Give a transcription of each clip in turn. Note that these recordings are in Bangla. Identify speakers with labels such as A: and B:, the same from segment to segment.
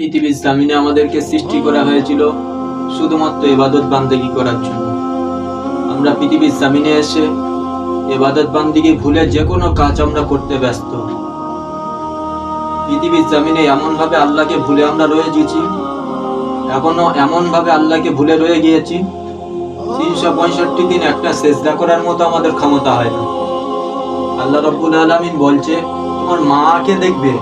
A: পৃথিবীর জামিনে আমাদেরকে সৃষ্টি করা হয়েছিল শুধুমাত্র এবাদত বান্দেগি করার জন্য। আমরা পৃথিবীর জামিনে এসে এবাদত বান্দিকে ভুলে যে কোনো কাজ আমরা করতে ব্যস্ত। পৃথিবীর জামিনে এমন ভাবে আল্লাহকে ভুলে আমরা রয়ে গেছি এখনও এমন ভাবে আল্লাহকে ভুলে রয়ে গিয়েছি, তিনশো পঁয়ষট্টি দিন একটা সেজদা করার মতো আমাদের ক্ষমতা হয় না। আল্লাহ রব্বুল আলমিন বলছে, তোমার মাকে দেখবে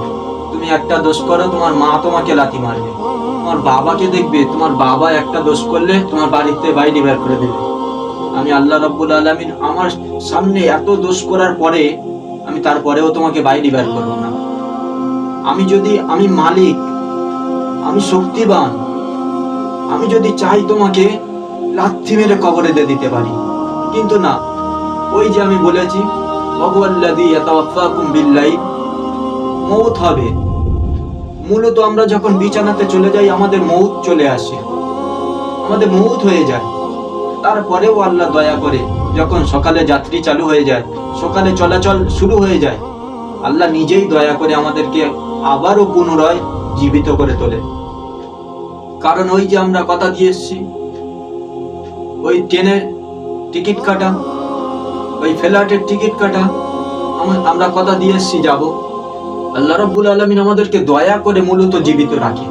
A: তুমি একটা দোষ করো, তোমার মা তোমাকে লাথি মারবে। তোমার বাবাকে দেখবে, তোমার বাবা একটা দোষ করলে তোমার বাড়িতে বাইরে বের করে দেবে। আমি আল্লাহ রব্বুল আলমিন আমার সামনে এত দোষ করার পরে আমি তারপরেও তোমাকে বাইরে বের করব না। আমি যদি, আমি মালিক, আমি শক্তিবান, আমি যদি চাই তোমাকে লাথি মেরে কবরে দিয়ে দিতে পারি। কিন্তু না, ওই যে আমি বলেছি ভগবাল্লাদি ইয়াতাওয়াফাকুম বিল্লাইল মৌত হবে। মূলত আমরা যখন বিছানাতে চলে যাই, আমাদের মৌত চলে আসে। আমাদের মৌত হয়ে যায়। তারপরেও আল্লাহ দয়া করে, যখন সকালে যাত্রী চালু হয়ে যায়, সকালে চলাচল শুরু হয়ে যায়, আল্লাহ নিজেই দয়া করে আমাদেরকে আবারও পুনরায় জীবিত করে তোলে। কারণ ওই যে আমরা কথা দিয়ে এসছি, ওই ট্রেনের টিকিট কাটা, ওই ফ্লাইটের টিকিট কাটা আমরা কথা দিয়ে এসছি, যাব। আল্লাহ রব্বুল আলমিন আমাদেরকে দয়া করে মূলত জীবিত রাখে।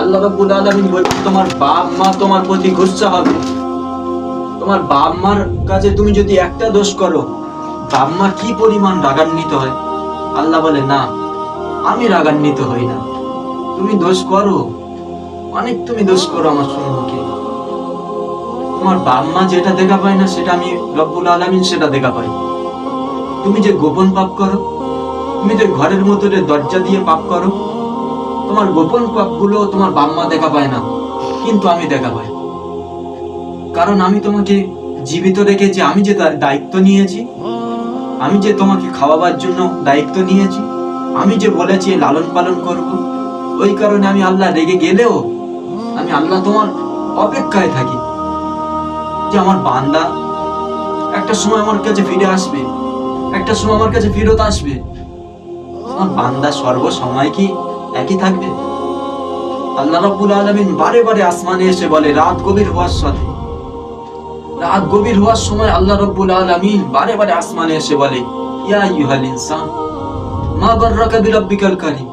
A: আল্লাহ রব্বুল আলমিন বলছে, তোমার বাপ মা তোমার প্রতি গুচ্ছা হবে। তোমার বাপ মার কাছে তুমি যদি একটা দোষ করো, বাপ মা কি পরিমাণ রাগান্বিত হয়? আল্লাহ বলে, না, আমি রাগান্বিত হই না। তুমি দোষ করো, অনেক তুমি দোষ করো আমার সম্মুখে। তোমার বাপ মা যেটা দেখা পায় না, সেটা আমি রব্বুল আলমিন সেটা দেখা পাই। তুমি যে গোপন পাপ করো তুমি যে ঘরের মধ্যে দরজা দিয়ে পাপ করো, তোমার গোপন পাপগুলো তোমার বাপ মা দেখা পায় না, কিন্তু আমি দেখা পাই। কারণ আমি তোমাকে জীবিত রেখেছি, আমি যে তার দায়িত্ব নিয়েছি, আমি যে তোমাকে খাওয়াবার জন্য দায়িত্ব নিয়েছি, আমি যে বলেছি লালন পালন করব, ওই কারণে আমি আল্লাহ রেগে গেলেও আমি আল্লাহ তোমার অপেক্ষায় থাকি। যে আমার বান্দা একটা সময় আমার কাছে ফিরে আসবে, একটা সময় আমার কাছে ফেরত আসবে বান্দা সর্ব সময় কি একই থাকবে? আল্লাহ রাব্বুল আলামিন বারে বারে আসমানে এসে বলে, রাত গভীর হওয়ার সাথে। রাত গভীর হওয়ার সময় আল্লাহ রাব্বুল আলামিন বারে বারে আসমানে এসে বলে, ইয়া আইয়ুহাল ইনসান, মা গররাকা বিরাব্বিকাল কারীম,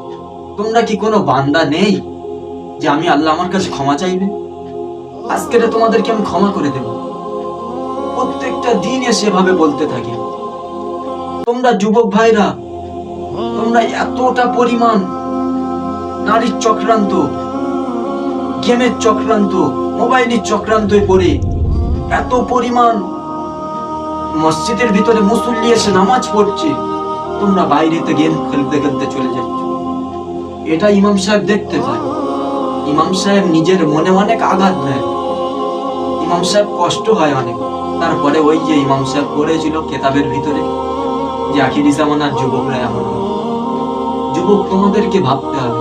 A: তোমরা কি কোনো বান্দা নেই যে আমি আল্লাহ আমার কাছে ক্ষমা চাইবে? আজকে তোমাদেরকে আমি ক্ষমা করে দেব। প্রত্যেকটা দিন এসে এভাবে বলতে থাকি। তোমরা যুবক ভাইরা তোমরা এতটা পরিমাণ নারীর চক্রান্ত গেমের চক্রান্ত, মোবাইলের চক্রান্ত পড়ে এত পরিমাণ মসজিদের ভিতরে মুসল্লি এসে নামাজ পড়ছে, তোমরা বাইরেতে গেম খেলতে খেলতে চলে যাচ্ছ। এটা ইমাম সাহেব দেখতে পায় ইমাম সাহেব নিজের মনে অনেক আঘাত নেয়। ইমাম সাহেব কষ্ট হয় অনেক। তারপরে ওই যে ইমাম সাহেব পড়েছিল কেতাবের ভিতরে যে আখিরি জামানার যুবকরা এমন। যুবক, তোমাদেরকে ভাবতে হবে।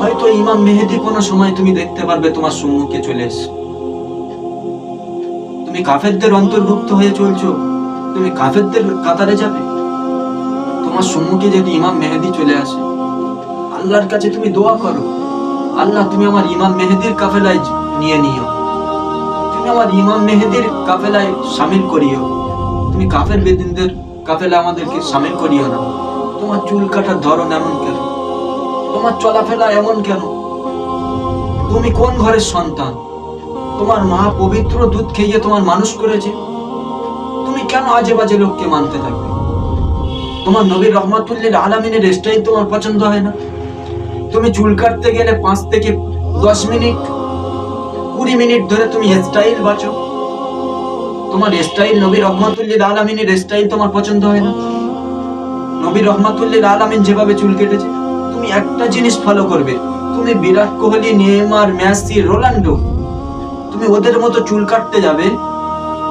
A: হয়তো ইমাম মেহেদি কোনো সময় তুমি দেখতে পারবে তোমার সম্মুখে চলে এসে। তুমি কাফেরদের অন্তর্ভুক্ত হয়ে চলছো। তুমি কাফেরদের কাতারে যাবে। তোমার সম্মুখে যদি ইমাম মেহেদি চলে আসে, আল্লাহর কাছে তুমি দোয়া করো। আল্লাহ, তুমি আমার ইমাম মেহেদির কাফেলায় নিয়ে নিও। তুমি আমার ইমাম মেহেদির কাফেলায় সামিল করিও। তুমি কাফের বেদিনদের কাফেলা আমাদেরকে সামিল করিও না। তোমার চুল কাটার ধরন এমন কেন? তোমার চলাফেরা এমন কেন? তুমি কোন ঘরের সন্তান? তোমার মা পবিত্র দুধ খেয়ে তোমার মানুষ করেছে? তুমি কেন আজে বাজে লোককে মানতে থাকবে? তোমার নবীর রহমাতুল্লিল আলামিনের স্টাইল তোমার পছন্দ হয় না? তুমি চুল কাটতে গেলে পাঁচ থেকে দশ মিনিট, কুড়ি মিনিট ধরে তুমি স্টাইল বাঁচো। তোমার স্টাইল নবী রহমাতুল্লিল আলামিনের স্টাইল তোমার পছন্দ হয় না? নবী রহমাতুল্লিল আলামিন যেভাবে চুল কেটেছে, তুমি একটা জিনিস ফলো করবে। তুমি Virat Kohli, Neymar, Messi, Ronaldo, তুমি ওদের মতো চুল কাটতে যাবে,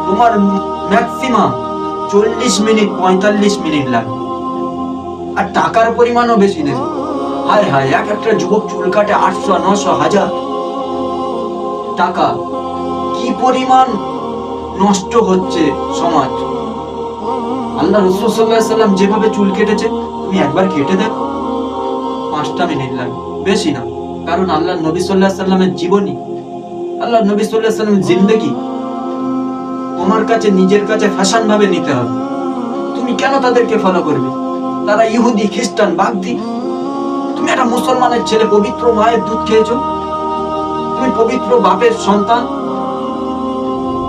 A: তোমার ম্যাক্সিমাম চল্লিশ মিনিট, পঁয়তাল্লিশ মিনিট লাগবে। আর টাকার পরিমাণও বেশি নেবে। হায় হায়, এক একটা যুবক চুল কাটে আটশো, নশো, হাজার। টাকা কি পরিমাণ নষ্ট হচ্ছে সমাজ? আল্লাহ রসুল সাল্লাহ যেভাবে চুল কেটেছে, তুমি একবার কেটে দেখো। পাঁচটা মিনিট লাগে বেশি না। কারণ আল্লাহ নবী সাল্লাহ সাল্লামের জীবনী। আল্লাহ নবী সাল্লাহ সাল্লামের জিন্দগি। তোমার কাছে, নিজের কাছে ফ্যাশন ভাবে নিতে হবে। তুমি কেন তাদেরকে ফলো করবে? তারা ইহুদি, খ্রিস্টান, বাগদি। তুমি একটা মুসলমানের ছেলে, পবিত্র মায়ের দুধ খেয়েছো। তুমি পবিত্র বাপের সন্তান।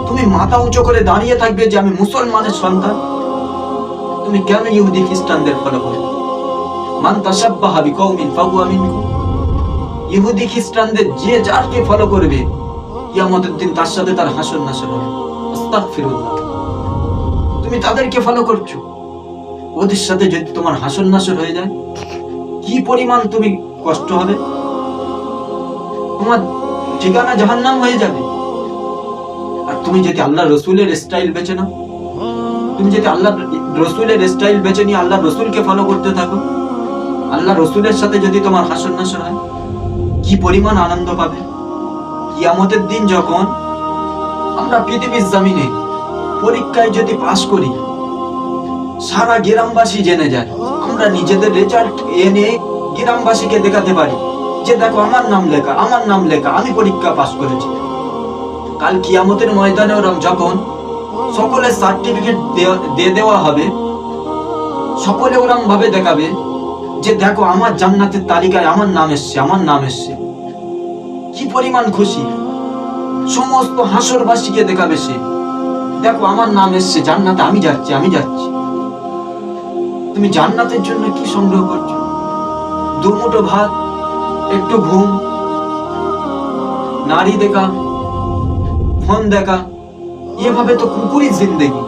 A: তুমি মাথা উঁচু করে দাঁড়িয়ে থাকবে যে আমি মুসলমানের সন্তান। তুমি কেন ইহুদি খ্রিস্টানদের ফলো করবে মান ইহুদি খ্রিস্টানদের যে যারকে ফলো করবে দিন তার সাথে তার হবে। আস্তাগফিরুল্লাহ। তুমি তাদেরকে ফলো করছ। ওদের সাথে যদি তোমার হাসর নাসর হয়ে যায়, কি পরিমাণ তুমি কষ্ট হবে? তোমার ঠিকানা জাহান্নাম হয়ে যাবে। আর তুমি যদি আল্লাহ রসুলের স্টাইল বেছে নাও তুমি যদি আল্লাহ রসুলের স্টাইল বেছে নিয়ে আল্লাহ রসুলকে ফলো করতে থাকো, আল্লাহ রসুলের সাথে যদি তোমার হাসর নাসর হয়, কি পরিমাণ আনন্দ পাবে? কিয়ামতের দিন যখন আমরা পৃথিবীর জামিনে পরীক্ষায় যদি পাশ করি, সারা গ্রামবাসী জেনে যায়, আমরা নিজেদের রেজাল্ট এনে গ্রামবাসীকে দেখাতে পারি যে দেখো আমার নাম লেখা, আমার নাম লেখা, আমি পরীক্ষা পাশ করেছি। কাল কিয়ামতের ময়দানে ওরম যখন সকলের সার্টিফিকেট দিয়ে দেওয়া হবে। সকলে ওরম ভাবে দেখাবে যে, দেখো, আমার জান্নাতের তালিকায় আমার নাম এসছে, আমার নাম এসছে। কি পরিমাণ খুশি। সমস্ত হাসরবাসীকে দেখাবে সে। দেখো, আমার নাম এসছে, জান্নাতে আমি যাচ্ছি আমি যাচ্ছি। তুমি জান্নাতের জন্য কি সংগ্রহ করছ? দুমুটো ভাত, একটু ঘুম নারী দেখা, ফোন দেখা এভাবে তো কুকুরই জিন্দেগি।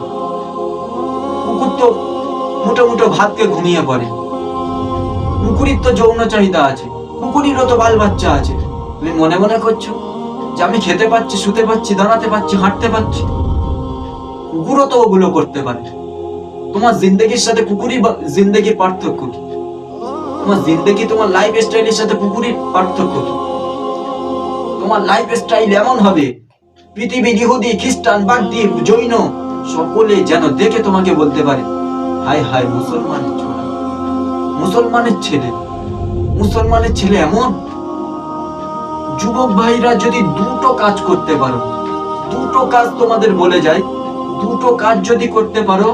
A: কুকুর তো মুঠো মুঠো ভাতকে ঘুমিয়ে পড়ে। কুকুরির তো যৌন চাহিদা আছে, কুকুরিরও তো বাল বাচ্চা আছে। তুমি মনে মনে করছ যে আমি খেতে পাচ্ছি, শুতে পাচ্ছি, দাঁড়াতে পাচ্ছি, হাঁটতে পাচ্ছি? কুকুরও তো ওগুলো করতে পারে। তোমার জিন্দগির সাথে কুকুরই জিন্দগির পার্থক্য কি? তোমার জিন্দগি তোমার লাইফ স্টাইলের সাথে কুকুরের পার্থক্য কি? তোমার লাইফ স্টাইল এমন হবে পৃথিবীর ইহুদি খ্রিস্টান, বাগদি, জৈন, সকলে যেন দেখে তোমাকে বলতে পারে, হায় হায় মুসলমানের ছোড়া মুসলমানের ছেলে মুসলমানের ছেলে এমন? যুবক ভাইরা যদি দুটো কাজ করতে পারো, দুটো কাজ তোমাদের বলে যায়, দুটো কাজ যদি করতে পারো,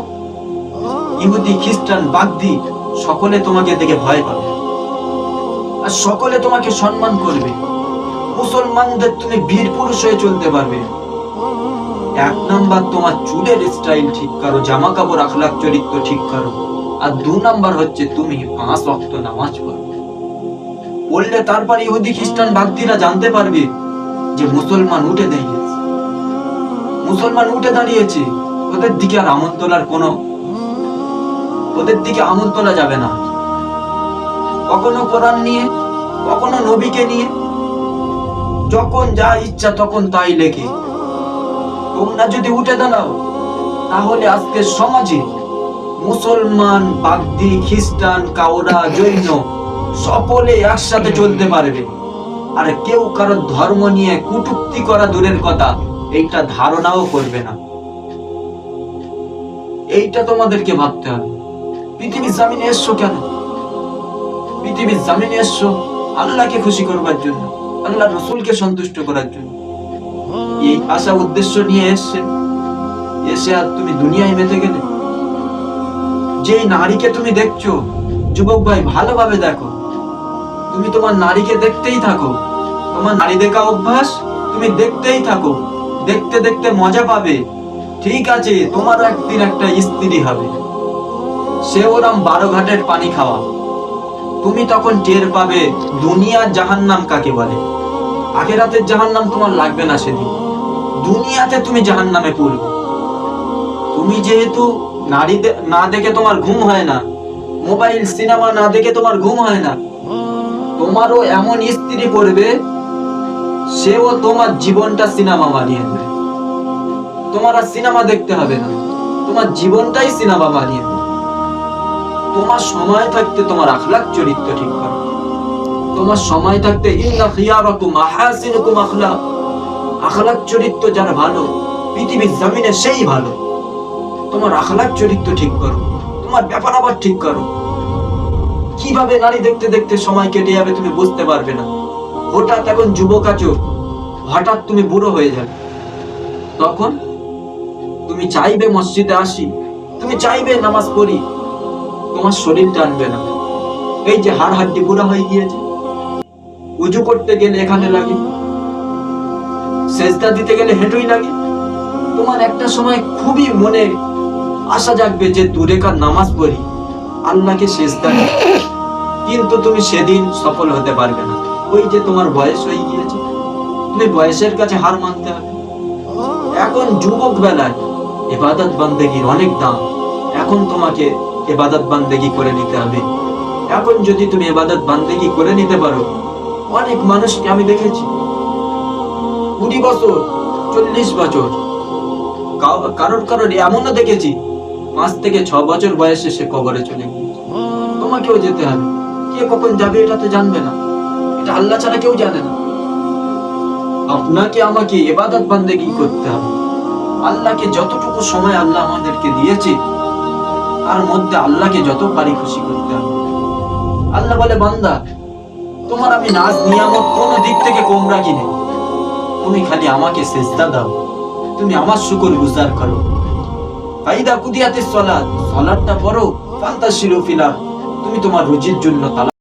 A: ইহুদি, খ্রিস্টান, বাগদি, সকলে তোমাকে দেখে ভয় পাবে। আর সকলে তোমাকে সম্মান করবে। মুসলমানদের তুমি বীর পুরুষ হয়ে চলতে পারবে। এক নাম্বার তোমার চুলের স্টাইল ঠিক করো জামা কাপড় আখলাক চরিত্র ঠিক করো। আর দু নাম্বার হচ্ছে তুমি পাঁচ অক্ত নামাজ পড়ো। বললে তারপর ইহুদি, খ্রিস্টান বাগদিরা জানতে পারবে যে মুসলমান উঠে দাঁড়িয়েছে। মুসলমান উঠে দাঁড়িয়েছে, ওদের দিকে আর আমল তোলার কোনো ওদের দিকে আমল তোলা যাবে না। কখনো কোরআন নিয়ে, কখনো নবীকে নিয়ে যখন যা ইচ্ছা তখন তাই লেখে। তোমরা যদি উঠে দাঁড়াও, তাহলে আজকে সমাজে মুসলমান, বাগদি, খ্রিস্টান, কাওরা, জৈন সকলে একসাথে চলতে পারবে। আর কেউ কারও ধর্ম নিয়ে কুটুক্তি করা দূরের কথা, এইটা ধারণাও করবে না। এইটা তোমাদেরকে ভাবতে হবে। পৃথিবীর জামিনে এসছো কেন? পৃথিবীর জামিনে এসছো আল্লাহকে খুশি করবার জন্য। আল্লাহ রসুলকে সন্তুষ্ট করার জন্য। এই আশা উদ্দেশ্য নিয়ে এসছে। এসে আর তুমি দুনিয়ায় মেতে গেলে? যেই নারীকে তুমি দেখছ, যুবক ভাই, ভালোভাবে দেখো। তুমি তোমার নারীকে দেখতেই থাকো। তোমার নারী দেখা অভ্যাস, তুমি দেখতেই থাকো। দেখতে দেখতে মজা পাবে। ঠিক আছে তোমার একদিন একটা স্ত্রী হবে। সে ওরম বারো ঘাটের পানি খাওয়া। তুমি তখন টের পাবে দুনিয়ার জাহান্নাম কাকে বলে। আখেরাতের জাহান্নাম তোমার লাগবে না সেদিন। দুনিয়াতে তুমি জাহান্নামে পড়বে। তুমি যেহেতু নারী না দেখে তোমার ঘুম হয় না, মোবাইল, সিনেমা না দেখে তোমার ঘুম হয় না, তোমারও এমন স্ত্রী পড়বে, সেও তোমার জীবনটা সিনেমা বানিয়ে দেবে। তোমার আর সিনেমা দেখতে হবে না। তোমার জীবনটাই সিনেমা বানিয়ে দেবে। তোমার সময় থাকতে তোমার আখলাক চরিত্র ঠিক করো। তোমার সময় থাকতে আখলাক। আখলাক চরিত্র যারা ভালো, পৃথিবীর জমিনে সেই ভালো। তোমার আখলাক চরিত্র ঠিক করো, তোমার ব্যাপার আবার ঠিক করো। কীভাবে নারী দেখতে দেখতে সময় কেটে যাবে তুমি বুঝতে পারবে না। হঠাৎ এখন যুবক আছো, হঠাৎ তুমি বুড়ো হয়ে যাবে। তখন তুমি চাইবে মসজিদে আসি, তুমি চাইবে নামাজ পড়ি তোমার শরীর টানবে না। এই যে হাড় হাড্ডি বুড়া হয়ে গিয়েছে। উজু করতে গেলে এখানে লাগে। সেজদা দিতে গেলে হেঁটুই লাগে। তোমার একটা সময় খুবই মনে আশা জাগবে যে দূরেকার নামাজ পড়ি, আল্লাহকে সেজদা। কিন্তু তুমি সেদিন সফল হতে পারবে না। ওই যে তোমার বয়স হয়ে গিয়েছে, তুমি বয়সের কাছে হার মানতে হবে। এখন যুবক বেলায় এবাদত বান্দেগির অনেক দাম। এখন তোমাকে এবাদত বান্দেগি করে নিতে হবে। এখন যদি তুমি এবাদত বান্দেগি করে নিতে পারো, অনেক মানুষকে আমি দেখেছি। কুড়ি বছর, চল্লিশ বছর কারোর কারোর এমনও দেখেছি, পাঁচ থেকে ছ বছর বয়সে সে কবরে চলে গিয়েছে। তোমাকেও যেতে হবে। কে কখন যাবে এটা তো জানবে না। এটা আল্লাহ ছাড়া কেউ জানে না। আপনাকে, আমাকে এবাদত বান্দেগি করতে হবে। আল্লাহকে যতটুকু সময় আল্লাহ আমাদেরকে দিয়েছে তার মধ্যে আল্লাহকে যত পারি খুশি করতে হবে। আল্লাহ বলে, বান্দা, তোমার আমি নাচ নিয়ামত কোন দিক থেকে কম রাখি নেই তুমি খালি আমাকে সেজদা দাও। তুমি আমার শুকর গুজার করো। ফাইদা কুদিয়াতে সলাদ সলাদটা পড়ো ফান্তা ফিলা তুমি তোমার রুজির জন্য তালা